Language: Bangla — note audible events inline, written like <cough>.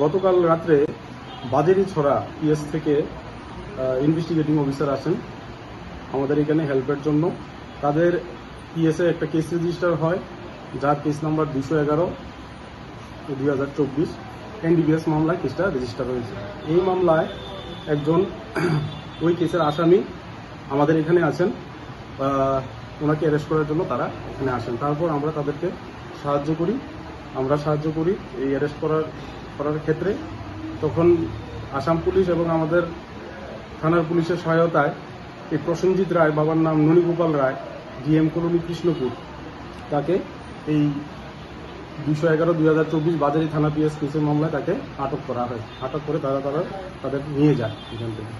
গতকাল রাত্রে বাজেরি ছড়া পিএস থেকে ইনভেস্টিগেটিং অফিসার আসেন। আমাদের এখানে হেল্পের জন্য। তাদের পিএসএ একটা কেস রেজিস্টার হয়, যার কেস নাম্বার দুশো এগারো দুই হাজার চব্বিশ। এনডিবিএস মামলায় কেসটা রেজিস্টার হয়েছে। এই মামলায় একজন <clears throat> ওই কেসের আসামি আমাদের এখানে আছেন। ওনাকে অ্যারেস্ট করার জন্য তারা এখানে আসেন। তারপর আমরা তাদেরকে সাহায্য করি। আমরা সাহায্য করি এই অ্যারেস্ট করার করার ক্ষেত্রে। তখন আসাম পুলিশ এবং আমাদের থানার পুলিশের সহায়তায় এই প্রসেনজিৎ রায়, বাবার নাম ননীগোপাল রায় ডিএম কলোনি কৃষ্ণপুর। তাকে এই দুশো এগারো দুই হাজার চব্বিশ বাজারি থানা পিএস কেসের মামলায় তাকে আটক করা হয়। আটক করে তারা তারা তাদের নিয়ে যায় এখান থেকে।